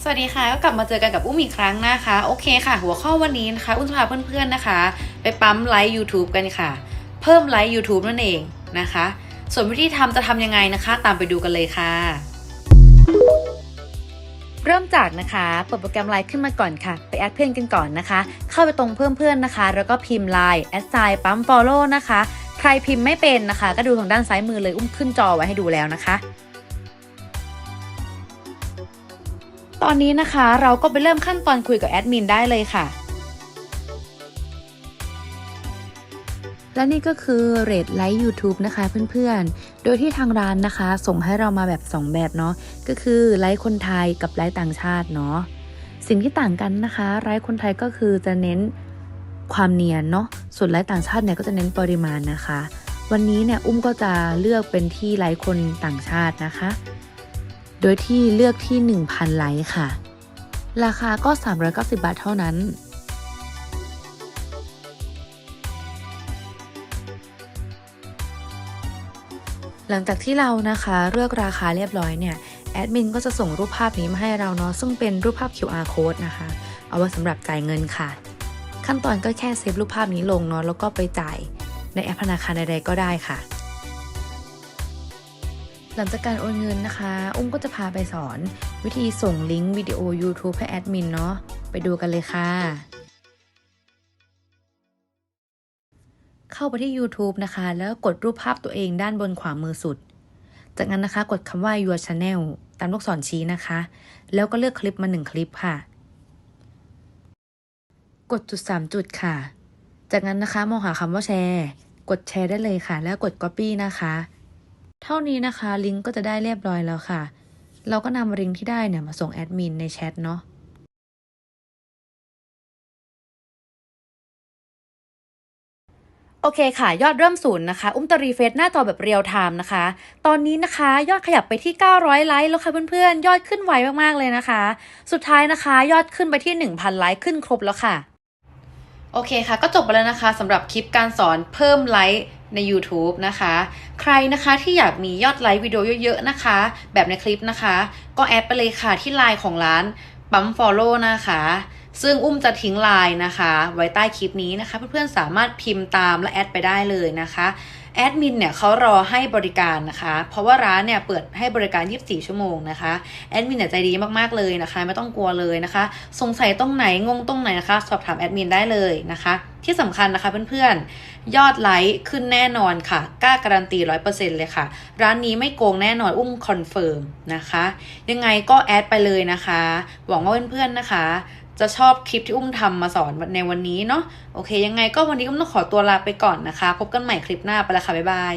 สวัสดีค่ะก็กลับมาเจอกันกับอุ้มอีกครั้งนะคะ โอเคค่ะ หัวข้อวันนี้นะคะ อุ้มจะพาเพื่อนๆนะคะ ไปปั๊มไลค์ YouTube กันค่ะ เพิ่มไลค์ YouTube นั่นเองนะคะ ส่วนวิธีทำจะทำยังไงนะคะ ตามไปดูกันเลยค่ะ เริ่มจากนะคะเปิดโปรแกรมไลน์ขึ้นมาก่อนค่ะ ไปแอดเพื่อนกันก่อนนะคะ เข้าไปตรงเพิ่มเพื่อนนะคะ แล้วก็พิมพ์ไลน์แอดไซน์ปั๊ม follow นะคะ ใครพิมพ์ไม่เป็นนะคะ ก็ดูทางด้านซ้ายมือเลยอุ้มขึ้นจอไว้ให้ดูแล้วนะคะ ตอนนี้นะคะเราก็ไปเริ่มขั้นตอนคุยกับแอดมินได้เลยค่ะ และนี่ก็คือเรทไลค์ YouTube นะคะเพื่อนๆ โดยที่ทางร้านนะคะ ส่งให้เรามาแบบ 2 แบบเนาะก็คือไลค์คนไทยกับไลค์ต่างชาติเนาะสิ่งที่ต่างกันนะคะไลค์คนไทยก็คือจะเน้นความเนียนเนาะส่วนไลค์ต่างชาติเนี่ยก็จะเน้นปริมาณนะคะ วันนี้เนี่ยอุ้มก็จะเลือกเป็นที่ไลค์คนต่างชาตินะคะ โดยที่เลือกที่ 1,000 ไลค์ค่ะ ราคาก็ 390 บาทเท่านั้น หลังจากที่เรานะคะเลือกราคาเรียบร้อยเนี่ยแอดมินก็จะส่งรูปภาพนี้มาให้เราเนาะซึ่งเป็นรูปภาพ QR code นะคะ เอาไว้สำหรับจ่ายเงินค่ะ ขั้นตอนก็แค่เซฟรูปภาพนี้ลงเนาะแล้วก็ไปจ่ายในแอปธนาคารใดๆก็ได้ค่ะ หลังจากการโอนเงินนะคะ อุ้มก็จะพาไปสอนวิธีส่งลิงก์วิดีโอ YouTube ให้แอดมินเนาะ ไปดูกันเลยค่ะ เข้าไปที่ YouTube นะคะ แล้วกดรูปภาพตัวเองด้านบนขวามือสุด จากนั้นนะคะกดคำว่า your channel ตามลูกศรชี้นะคะ แล้วก็เลือกคลิปมาหนึ่งคลิปค่ะ กดจุด 3 จุดค่ะ จากนั้นนะคะมองหาคำว่าแชร์ กดแชร์ได้เลยค่ะ แล้วกด copy นะคะ เท่านี้นะคะลิงก์ก็จะได้เรียบร้อยแล้วค่ะ เราก็นำลิงก์ที่ได้เนี่ยมาส่งแอดมินในแชทเนาะโอเคค่ะ ยอดเริ่มศูนย์นะคะ อุ้มตรีเฟซหน้าจอแบบเรียลไทม์นะคะ ตอนนี้นะคะ ยอดขยับไปที่ 900 ไลค์แล้วค่ะเพื่อนๆ ยอดขึ้นไวมากๆเลยนะคะ สุดท้ายนะคะ ยอดขึ้นไปที่ 1,000 ไลค์ขึ้นครบแล้วค่ะ โอเคค่ะ ก็จบไปแล้วนะคะสำหรับคลิปการสอนเพิ่มไลค์ใน YouTube นะคะ ใครนะคะที่อยากมียอดไลค์วิดีโอเยอะๆนะคะ แบบในคลิปนะคะ ก็แอดไปเลยค่ะที่ไลน์ของร้านปั๊ม Follow นะคะ ซึ่งอุ้มจะทิ้งไลน์นะคะ ไว้ใต้คลิปนี้นะคะ เพื่อนๆสามารถพิมพ์ตามและแอดไปได้เลยนะคะ แอดมินเนี่ยเขารอให้บริการนะคะ เพราะว่าร้านเนี่ยเปิดให้บริการ 24 ชั่วโมงนะคะแอดมินเนี่ยใจดีมากๆเลยนะคะ ไม่ต้องกลัวเลยนะคะ สงสัยตรงไหนงงตรงไหนนะคะ สอบถามแอดมินได้เลยนะคะ ที่สำคัญนะคะเพื่อนๆ ยอดไลค์ขึ้นแน่นอนค่ะกล้าการันตี 100%เลยค่ะ ร้านนี้ไม่โกงแน่นอนอุ้มคอนเฟิร์มนะคะ ยังไงก็แอดไปเลยนะคะ หวังว่าเพื่อนๆนะคะ จะชอบคลิปที่อุ้มทำมาสอนในวันนี้เนาะโอเค ยังไงก็วันนี้อุ้มต้องขอตัวลาไปก่อนนะคะ พบกันใหม่คลิปหน้าไปละค่ะ บ๊ายบาย